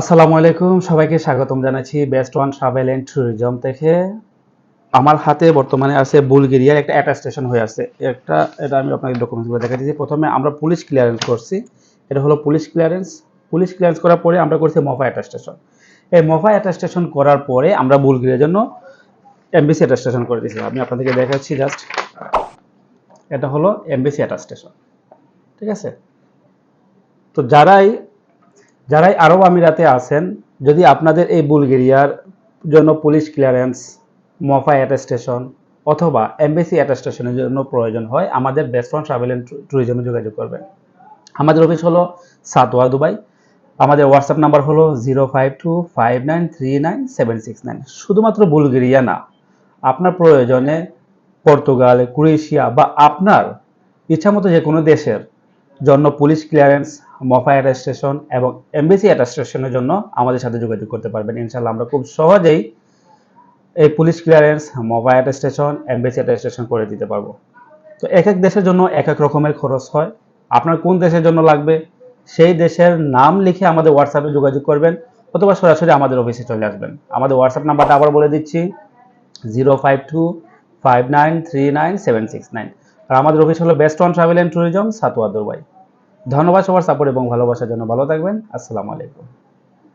আসসালামু আলাইকুম, সবাইকে স্বাগতম জানাচ্ছি best one travel and tourism থেকে। আমার হাতে বর্তমানে আছে বুলগেরিয়ার একটা অ্যাটাস্টেশন হয়ে আছে। একটা, এটা আমি আপনাকে ডকুমেন্টসগুলো দেখা দিচ্ছি। প্রথমে আমরা পুলিশ ক্লিয়ারেন্স করছি। এটা হলো পুলিশ ক্লিয়ারেন্স পুলিশ ক্লিয়ারেন্স করার পরে আমরা করছি মফা অ্যাটাস্টেশন এই মফা অ্যাটাস্টেশন করার পরে আমরা বুলগেরিয়ার জন্য এমবিসি অ্যাটাস্টেশন করে দিয়েছি আমি আপনাদেরকে দেখাচ্ছি জাস্ট এটা হলো এমবিসি অ্যাটাস্টেশন ঠিক আছে? তো যারাই যারাই আরব আমিরাতে আছেন, যদি আপনাদের এই বুলগেরিয়ার জন্য পুলিশ ক্লিয়ারেন্স, মফা অ্যাটাস্টেশন অথবা এমবেসি অ্যাটাস্টেশনের জন্য প্রয়োজন হয়, আমাদের বেস্ট ওয়ান ট্রাভেল অ্যান্ড ট্যুরিজমে যোগাযোগ করবেন। আমাদের অফিস হলো সাতোয়া, দুবাই। আমাদের হোয়াটসঅ্যাপ নাম্বার হলো zero five two five nine three nine seven six nine. শুধুমাত্র বুলগেরিয়া না, আপনার প্রয়োজনে পর্তুগাল, ক্রোয়েশিয়া বা আপনার ইচ্ছামতো যে কোনো দেশের জন্য পুলিশ ক্লিয়ারেন্স মফা অ্যাটাস্টেশন এবং এমবিসি অ্যাটাস্টেশনের জন্য আমাদের সাথে যোগাযোগ করতে পারবেন। ইনশাল্লাহ আমরা খুব সহজেই এই police clearance MOFA attestation embassy attestation করে দিতে পারব। তো এক এক দেশের জন্য এক এক রকমের খরচ হয়। আপনার কোন দেশের জন্য লাগবে সেই দেশের নাম লিখে আমাদের হোয়াটসঅ্যাপে যোগাযোগ করবেন অথবা সরাসরি আমাদের অফিসে চলে আসবেন। আমাদের হোয়াটসঅ্যাপ নাম্বারটা আবার বলে দিচ্ছি zero five two five nine three nine seven six nine আর আমাদের অফিস হলো best one travel and tourism Satwa Dubai ধন্যবাদ সবার সাপোর্ট এবং ভালোবাসার জন্য। ভালো থাকবেন। আসসালামু আলাইকুম।